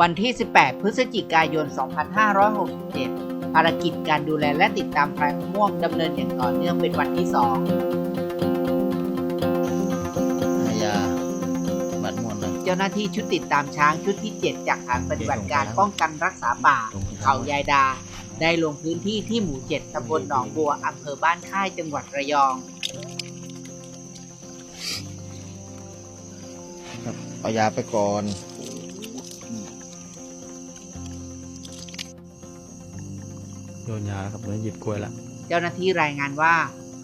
วันที่ 18 พฤศจิกายน 2567 ภารกิจการดูแลและติดตามพลายมะม่วงดำเนินอย่างต่อเนื่องเป็นวันที่ 2 อายาบัตรหมดเลยเจ้าหน้าที่ชุดติดตามช้างชุดที่ 7 จากฐานปฏิบัติการป้องกันรักษาป่า เขายายดา ได้ลงพื้นที่ที่หมู่ 7ตำบลหนองบัวอำเภอบ้านค่ายจังหวัดระยองครับเอายาไปก่อน โยนยาแล้วครับแล้วหยิบกล้วยละเจ้าหน้าที่รายงานว่า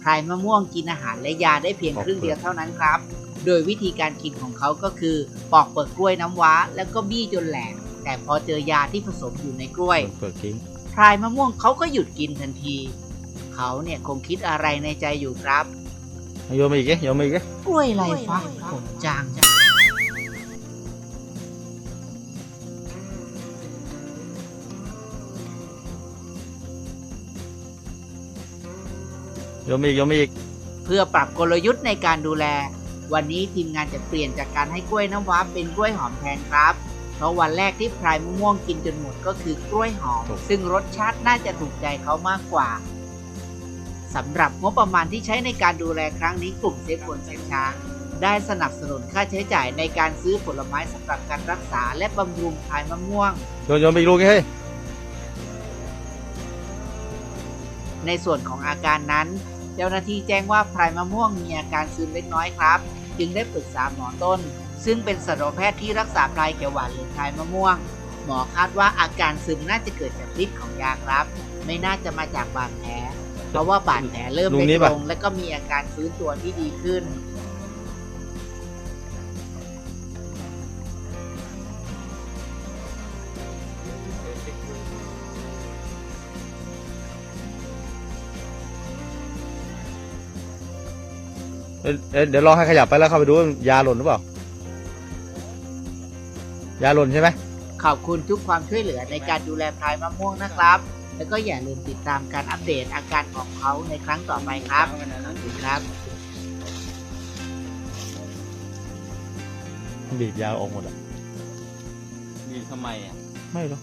พลายมะม่วงกินอาหารและยาได้เพียงครึ่งเดียวเท่านั้นครับ โดยวิธีการกินของเขาก็คือ ปอกเปลือกกล้วยน้ำว้า แล้วก็บี้จนแหลกแต่พอเจอยาที่ผสมอยู่ในกล้วยเปิดทิ้งพลายมะม่วงเขาก็หยุดกินทันที เขาเนี่ยคงคิดอะไรในใจอยู่ครับเอาโยนมาอีกเอ๊ะโยนมาอีกเอ๊ะกล้วยไรฟ้าผมจางจัง ยนมาอีกโยนมาอีก เพื่อปรับกลยุทธ์ในการดูแล วันนี้ทีมงานจะเปลี่ยนจากการให้กล้วยน้ำว้าเป็นกล้วยหอมแทนครับ เพราะวันแรกที่พลายมะม่วงกินจนหมดก็คือกล้วยหอมซึ่งรสชาติน่าจะถูกใจเขามากกว่าสำหรับงบประมาณที่ใช้ในการดูแลครั้งนี้กลุ่มเซฟคนเซฟช้างได้สนับสนุนค่าใช้จ่ายในการซื้อผลไม้สำหรับการรักษาและบำรุงพลายมะม่วง โยนโยนไปอีกลูกเฮ้ยในส่วนของอาการนั้น เจ้าหน้าที่แจ้งว่าพลายมะม่วงมีอาการซึมเล็กน้อยครับ จึงได้ปรึกษาหมอต้น ซึ่งเป็นสัตวแพทย์ที่รักษาพลายเขียวหวานหรือพลายมะม่วง หมอคาดว่าอาการซึมน่าจะเกิดจากฤทธิ์ของยาครับ ไม่น่าจะมาจากบาดแผลเพราะว่าบาดแผลเริ่มลุงเล็นี้กปะลงและก็มีอาการฟื้นตัวที่ดีขึ้น เอ้ยเอ้ยเดี๋ยวรอให้ขยับไปแล้วเข้าไปดูว่ายาหล่นหรือเปล่า ยาหล่นใช่ไหมขอบคุณทุกความช่วยเหลือในการดูแลพลายมะม่วงนะครับ แล้วก็อย่าลืมติดตามการอัปเดตอาการของเขาในครั้งต่อไปครับขอบคุณครับบีบยาออกหมดอะนี่ทำไมอะ ไม่หรอก